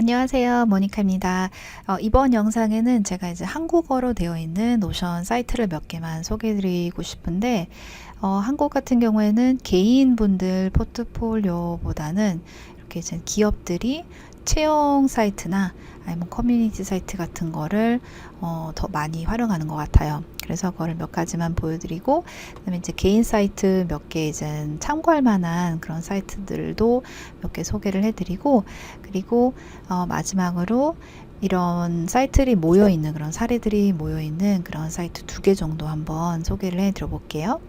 안녕하세요. 모니카입니다. 어, 이번 영상에는 제가 이제 한국어로 되어 있는 노션 사이트를 몇 개만 소개해 드리고 싶은데, 어, 한국 같은 경우에는 개인분들 포트폴리오보다는 이렇게 이제 기업들이 채용 사이트나 아니면 커뮤니티 사이트 같은 거를 어, 더 많이 활용하는 것 같아요. 그래서 그거를 몇 가지만 보여드리고, 그다음에 이제 개인 사이트 몇 개 이제 참고할 만한 그런 사이트들도 몇 개 소개를 해드리고, 그리고 어, 마지막으로 이런 사이트들이 모여 있는 그런 사례들이 모여 있는 그런 사이트 두 개 정도 한번 소개를 해 드려 볼게요.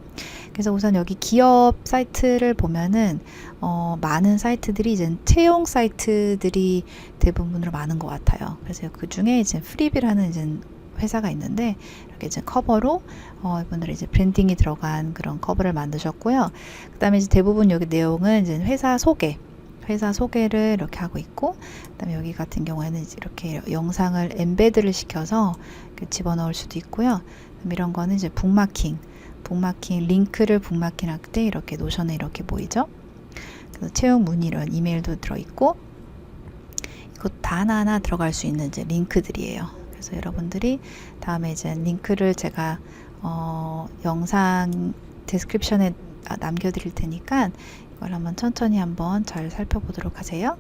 그래서 우선 여기 기업 사이트를 보면은 어, 많은 사이트들이 이제 채용 사이트들이 대부분으로 많은 것 같아요. 그래서 그 중에 이제 프리비라는 이제 회사가 있는데 이렇게 이제 커버로 어, 이분들이 이제 브랜딩이 들어간 그런 커버를 만드셨고요. 그다음에 이제 대부분 여기 내용은 이제 회사 소개 회사 소개를 이렇게 하고 있고 그다음에 여기 같은 경우에는 이렇게 영상을 엠베드를 시켜서 집어넣을 수도 있고요. 이런 거는 이제 북마킹, 북마킹 링크를 북마킹 할 때 이렇게 노션에 이렇게 보이죠. 그래서 채용 문의 이런 이메일도 들어 있고 이것 다 하나하나 들어갈 수 있는 이제 링크들이에요. 그래서 여러분들이 다음에 이제 링크를 제가 어, 영상 디스크립션에 남겨드릴 테니까 이걸 한번 천천히 한번 잘 살펴보도록 하세요.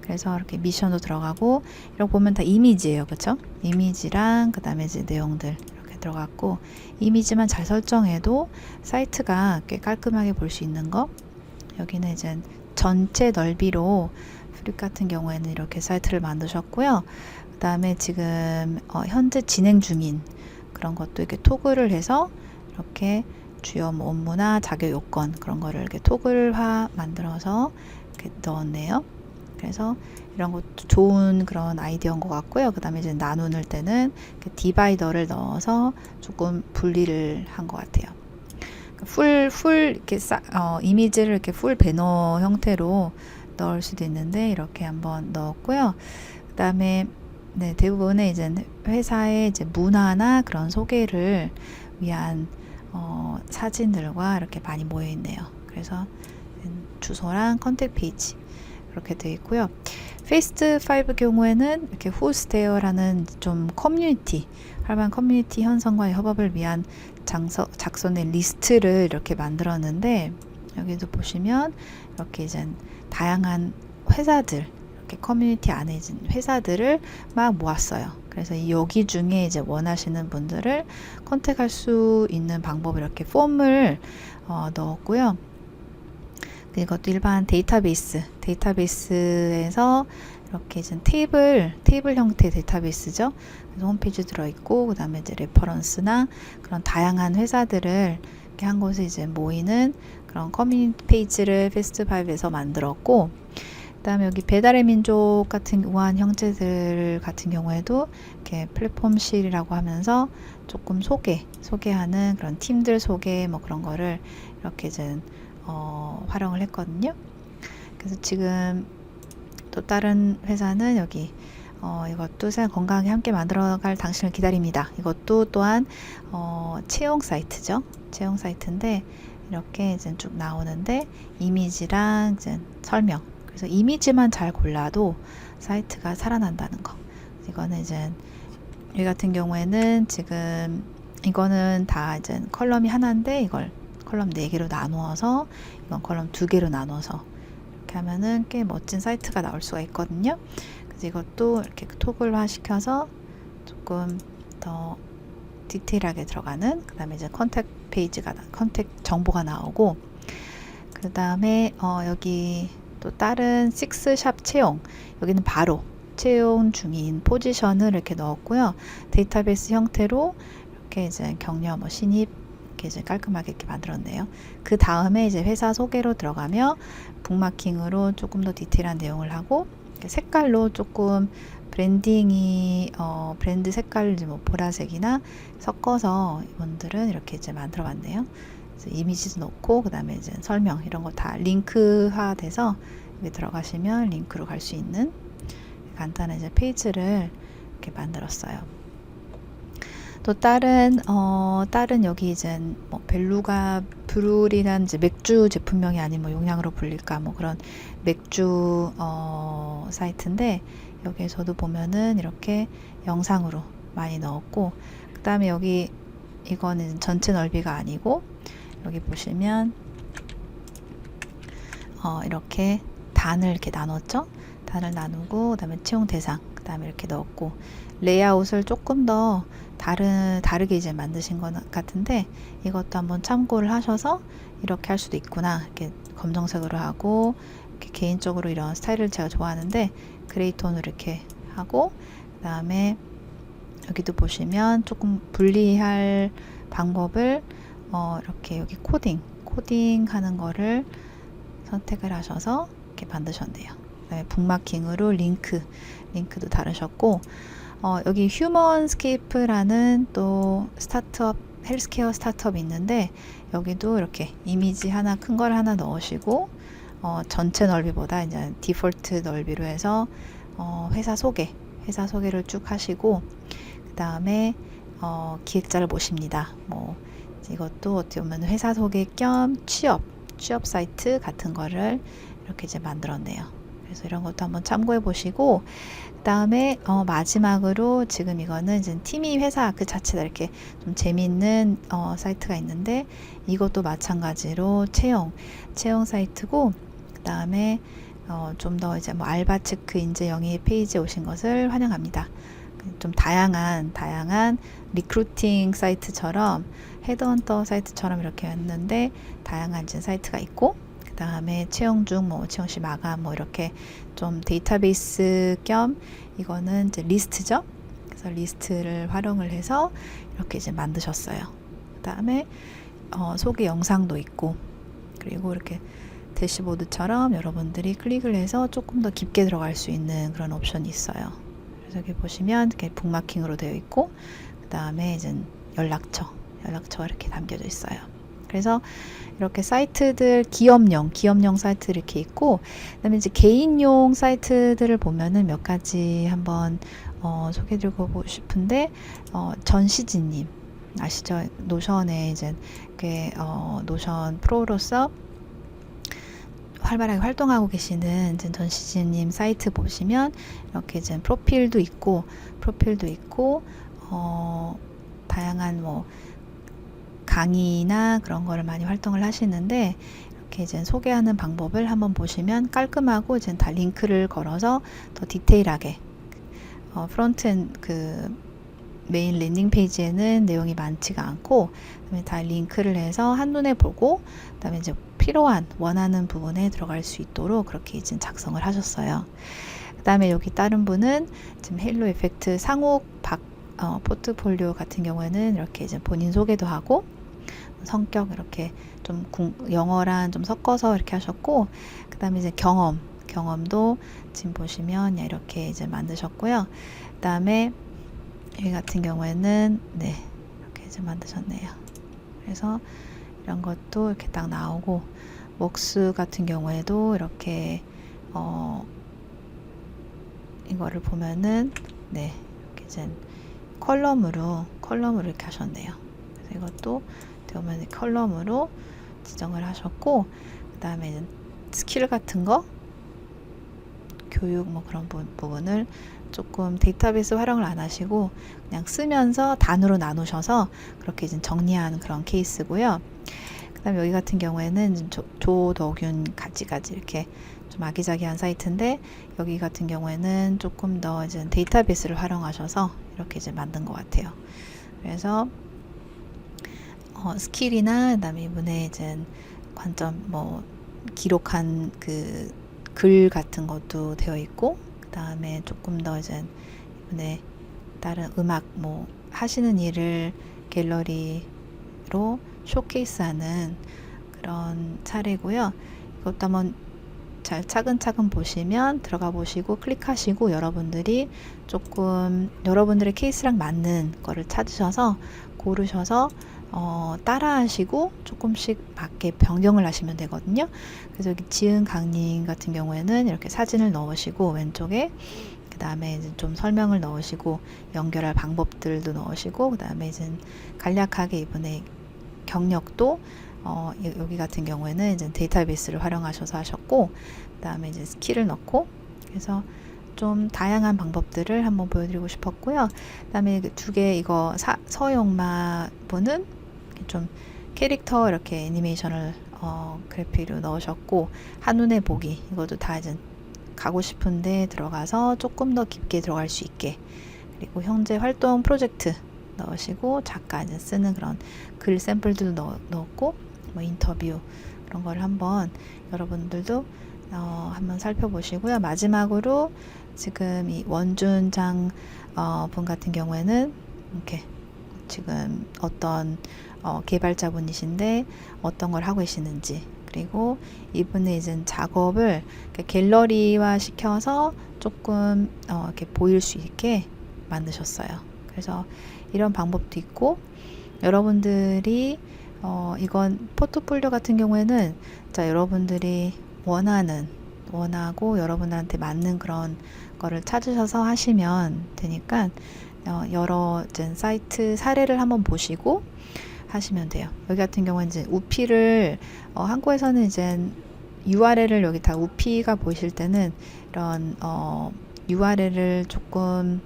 그래서 이렇게 미션도 들어가고 이렇게 보면 다 이미지예요, 그렇죠? 이미지랑 그 다음에 이제 내용들 이렇게 들어갔고 이미지만 잘 설정해도 사이트가 꽤 깔끔하게 볼 수 있는 거. 여기는 이제 전체 넓이로 같은 경우에는 이렇게 사이트를 만드셨고요. 그 다음에 지금 어, 현재 진행 중인 그런 것도 이렇게 토글을 해서 이렇게 주요 뭐 업무나 자격 요건 그런 거를 이렇게 토글화 만들어서 이렇게 넣었네요. 그래서 이런 것도 좋은 그런 아이디어인 것 같고요. 그 다음에 이제 나누는 때는 디바이더를 넣어서 조금 분리를 한 것 같아요. 풀, 풀, 이렇게 싸, 어, 이미지를 이렇게 풀 배너 형태로 넣을 수도 있는데, 이렇게 한번 넣었고요. 그 다음에, 네, 대부분의 이제 회사의 이제 문화나 그런 소개를 위한 어, 사진들과 이렇게 많이 모여 있네요. 그래서 주소랑 컨택 페이지 이렇게 되어 있고요. 페이스트 5 경우에는 이렇게 후스테어라는 좀 커뮤니티, 활발한 커뮤니티 형성과 협업을 위한 장서, 작성의 리스트를 이렇게 만들었는데 여기도 보시면 이렇게 이제 다양한 회사들 이렇게 커뮤니티 안에 있는 회사들을 막 모았어요. 그래서 여기 중에 이제 원하시는 분들을 컨택할 수 있는 방법을 이렇게 폼을 어, 넣었고요. 이것도 일반 데이터베이스, 데이터베이스에서 이렇게 이제 테이블, 테이블 형태의 데이터베이스죠. 그래서 홈페이지 들어있고, 그 다음에 이제 레퍼런스나 그런 다양한 회사들을 이렇게 한 곳에 이제 모이는 그런 커뮤니티 페이지를 페스트5에서 만들었고, 그 다음에 여기 배달의 민족 같은 우한 형제들 같은 경우에도 이렇게 플랫폼실이라고 하면서 조금 소개, 소개하는 그런 팀들 소개 뭐 그런 거를 이렇게 이제 어, 활용을 했거든요. 그래서 지금 또 다른 회사는 여기 어, 이것도 생 건강하게 함께 만들어갈 당신을 기다립니다. 이것도 또한 어, 채용 사이트죠. 채용 사이트인데 이렇게 이제 쭉 나오는데 이미지랑 이제 설명. 그래서 이미지만 잘 골라도 사이트가 살아난다는 거. 이거는 이제 이 같은 경우에는 지금 이거는 다 이제 컬럼이 하나인데 이걸 컬럼 4개로 나누어서 이건 컬럼 2개로 나눠서 이렇게 하면은 꽤 멋진 사이트가 나올 수가 있거든요. 그래서 이것도 이렇게 토글화 시켜서 조금 더 디테일하게 들어가는 그 다음에 이제 컨택 페이지가 컨택 정보가 나오고 그 다음에 어 여기 또 다른 식스샵 채용 여기는 바로 채용 중인 포지션을 이렇게 넣었고요 데이터베이스 형태로 이렇게 이제 격려 뭐 신입 이렇게 이제 깔끔하게 이렇게 만들었네요. 그 다음에 이제 회사 소개로 들어가며 북마킹으로 조금 더 디테일한 내용을 하고 색깔로 조금 브랜딩이 어, 브랜드 색깔 뭐 보라색이나 섞어서 이분들은 이렇게 이제 만들어 봤네요. 이미지도 넣고 그 다음에 이제 설명 이런 거 다 링크화 돼서 여기 들어가시면 링크로 갈 수 있는 간단한 이제 페이지를 이렇게 만들었어요. 또 다른 어 다른 여기 이제 뭐 벨루가 브룰이란 이제 맥주 제품명이 아닌 뭐 용량으로 불릴까 뭐 그런 맥주 어 사이트인데 여기에서도 보면은 이렇게 영상으로 많이 넣었고 그 다음에 여기 이거는 전체 넓이가 아니고 여기 보시면 어 이렇게 단을 이렇게 나눴죠? 단을 나누고 그다음에 채용 대상 그다음에 이렇게 넣었고 레이아웃을 조금 더 다른 다르게 이제 만드신 것 같은데 이것도 한번 참고를 하셔서 이렇게 할 수도 있구나. 이렇게 검정색으로 하고 이렇게 개인적으로 이런 스타일을 제가 좋아하는데 그레이 톤으로 이렇게 하고 그다음에 여기도 보시면 조금 분리할 방법을 어 이렇게 여기 코딩 코딩 하는 거를 선택을 하셔서 이렇게 만드셨네요. 그다음에 북마킹으로 링크 링크도 다르셨고 어, 여기 휴먼스케이프라는 또 스타트업 헬스케어 스타트업이 있는데 여기도 이렇게 이미지 하나 큰 걸 하나 넣으시고 어, 전체 넓이보다 이제 디폴트 넓이로 해서 어, 회사 소개 회사 소개를 쭉 하시고 그 다음에 어, 기획자를 모십니다. 뭐 이것도 어떻게 보면 회사 소개 겸 취업 취업 사이트 같은 거를 이렇게 이제 만들었네요. 그래서 이런 것도 한번 참고해 보시고 그다음에 어, 마지막으로 지금 이거는 이제 팀이 회사 그 자체다 이렇게 좀 재미있는 어, 사이트가 있는데 이것도 마찬가지로 채용 채용 사이트고 그다음에 어, 좀 더 이제 뭐 알바 체크 인재 영입 페이지에 오신 것을 환영합니다. 좀 다양한 다양한 리크루팅 사이트처럼 헤드헌터 사이트처럼 이렇게 했는데 다양한 이제 사이트가 있고 그 다음에 채용 중, 뭐 채용 시 마감, 뭐 이렇게 좀 데이터베이스 겸 이거는 이제 리스트죠. 그래서 리스트를 활용을 해서 이렇게 이제 만드셨어요. 그 다음에 어, 소개 영상도 있고 그리고 이렇게 대시보드처럼 여러분들이 클릭을 해서 조금 더 깊게 들어갈 수 있는 그런 옵션이 있어요. 여기 보시면 이렇게 북마킹으로 되어 있고 그 다음에 이제 연락처, 연락처가 이렇게 담겨져 있어요. 그래서 이렇게 사이트들 기업용, 기업용 사이트 이렇게 있고, 그다음에 이제 개인용 사이트들을 보면은 몇 가지 한번 어, 소개드리고 싶은데 어, 전시진님 아시죠? 노션에 이제 그 어, 노션 프로로서 활발하게 활동하고 계시는 전시진님 사이트 보시면 이렇게 이제 프로필도 있고 프로필도 있고 어, 다양한 뭐 강의나 그런 거를 많이 활동을 하시는데 이렇게 이제 소개하는 방법을 한번 보시면 깔끔하고 이제 다 링크를 걸어서 더 디테일하게 어, 프론트엔 그 메인 랜딩 페이지에는 내용이 많지가 않고 그다음에 다 링크를 해서 한눈에 보고 그다음에 이제 필요한 원하는 부분에 들어갈 수 있도록 그렇게 이제 작성을 하셨어요. 그 다음에 여기 다른 분은 지금 헬로 에펙트 상욱 박 어, 포트폴리오 같은 경우에는 이렇게 이제 본인 소개도 하고 성격 이렇게 좀 궁, 영어랑 좀 섞어서 이렇게 하셨고 그 다음에 이제 경험 경험도 지금 보시면 이렇게 이제 만드셨고요. 그 다음에 여기 같은 경우에는 네 이렇게 이제 만드셨네요. 그래서 이런 것도 이렇게 딱 나오고 웍스 같은 경우에도 이렇게 어 이거를 보면은 네 이렇게 이제 컬럼으로 컬럼으로 이렇게 하셨네요. 그래서 이것도 되면 컬럼으로 지정을 하셨고 그 다음에 스킬 같은 거 교육 뭐 그런 부, 부분을 조금 데이터베이스 활용을 안 하시고 그냥 쓰면서 단으로 나누셔서 그렇게 이제 정리한 그런 케이스고요. 그다음 여기 같은 경우에는 조, 조덕윤 가지가지 이렇게 좀 아기자기한 사이트인데 여기 같은 경우에는 조금 더 이제 데이터베이스를 활용하셔서 이렇게 이제 만든 것 같아요. 그래서 어, 스킬이나 그다음에 이분의 이제 관점 뭐 기록한 그 글 같은 것도 되어 있고 그 다음에 조금 더 이제 이분의 다른 음악 뭐 하시는 일을 갤러리로 쇼케이스하는 그런 사례고요. 이것도 한번 잘 차근차근 보시면 들어가 보시고 클릭하시고 여러분들이 조금 여러분들의 케이스랑 맞는 거를 찾으셔서 고르셔서 어, 따라 하시고 조금씩 맞게 변경을 하시면 되거든요. 그래서 여기 지은 강님 같은 경우에는 이렇게 사진을 넣으시고 왼쪽에 그 다음에 이제 좀 설명을 넣으시고 연결할 방법들도 넣으시고 그 다음에 이제 간략하게 이번에 경력도 어, 여- 여기 같은 경우에는 이제 데이터베이스를 활용하셔서 하셨고 그 다음에 이제 스킬을 넣고 그래서 좀 다양한 방법들을 한번 보여드리고 싶었고요. 그다음에 두 개 이거 사, 서영마 분은 좀 캐릭터 이렇게 애니메이션을 어, 그래픽으로 넣으셨고 한눈에 보기 이것도 다 이제 가고 싶은데 들어가서 조금 더 깊게 들어갈 수 있게 그리고 현재 활동 프로젝트 넣으시고 작가 이제 쓰는 그런 글 샘플들도 넣, 넣었고 뭐 인터뷰 그런 거를 한번 여러분들도 어, 한번 살펴보시고요. 마지막으로 지금 이 원준장 어, 분 같은 경우에는 이렇게 지금 어떤 어, 개발자분이신데 어떤 걸 하고 계시는지 그리고 이분의 이제 작업을 갤러리화 시켜서 조금 어, 이렇게 보일 수 있게 만드셨어요. 그래서 이런 방법도 있고 여러분들이 어, 이건 포트폴리오 같은 경우에는 자 여러분들이 원하는 원하고 여러분들한테 맞는 그런 거를 찾으셔서 하시면 되니까 어, 여러 사이트 사례를 한번 보시고 하시면 돼요. 여기 같은 경우는 이제 우피를 어, 한국에서는 이제 URL을 여기 다 우피가 보이실 때는 이런 어, URL을 조금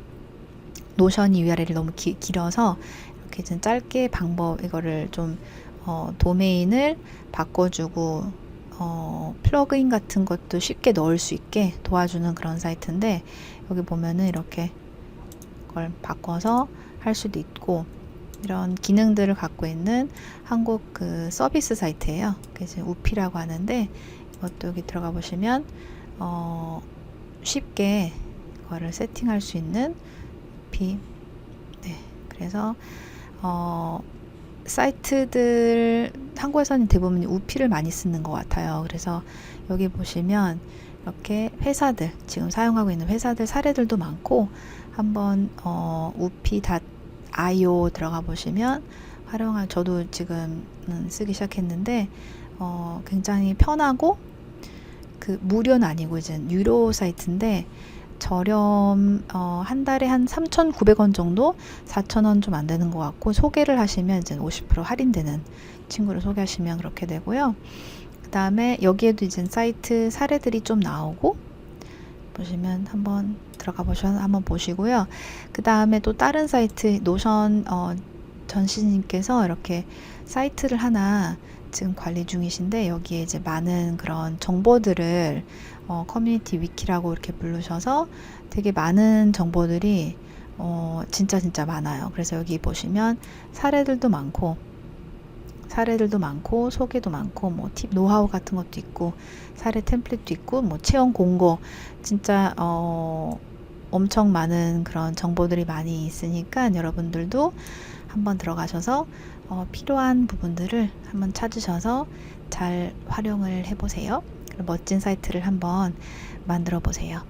노션 URL이 너무 기, 길어서 이렇게 좀 짧게 방법 이거를 좀 어, 도메인을 바꿔주고 어, 플러그인 같은 것도 쉽게 넣을 수 있게 도와주는 그런 사이트인데 여기 보면은 이렇게 걸 바꿔서 할 수도 있고 이런 기능들을 갖고 있는 한국 그 서비스 사이트예요. 그래서 우피라고 하는데 이것도 여기 들어가 보시면 어, 쉽게 이거를 세팅할 수 있는 우피 네 그래서 어, 사이트들 한국에서는 대부분 우피를 많이 쓰는 것 같아요. 그래서 여기 보시면 이렇게 회사들 지금 사용하고 있는 회사들 사례들도 많고 한번 어, 우피.io 들어가 보시면 활용할 저도 지금 쓰기 시작했는데 어, 굉장히 편하고 그 무료는 아니고 이제 유료 사이트인데 저렴 어, 한 달에 한 3,900원 정도 4,000원 좀 안 되는 것 같고 소개를 하시면 이제 50% 할인되는 친구를 소개하시면 그렇게 되고요. 그 다음에 여기에도 이제 사이트 사례들이 좀 나오고 보시면 한번 들어가 보셔서 한번 보시고요. 그 다음에 또 다른 사이트 노션 어, 전시님께서 이렇게 사이트를 하나 지금 관리 중이신데 여기에 이제 많은 그런 정보들을 어, 커뮤니티 위키라고 이렇게 부르셔서 되게 많은 정보들이 어, 진짜 진짜 많아요. 그래서 여기 보시면 사례들도 많고 사례들도 많고 소개도 많고 뭐 팁 노하우 같은 것도 있고 사례 템플릿도 있고 뭐 체험 공고 진짜 어 엄청 많은 그런 정보들이 많이 있으니까 여러분들도 한번 들어가셔서 어 필요한 부분들을 한번 찾으셔서 잘 활용을 해보세요. 멋진 사이트를 한번 만들어 보세요.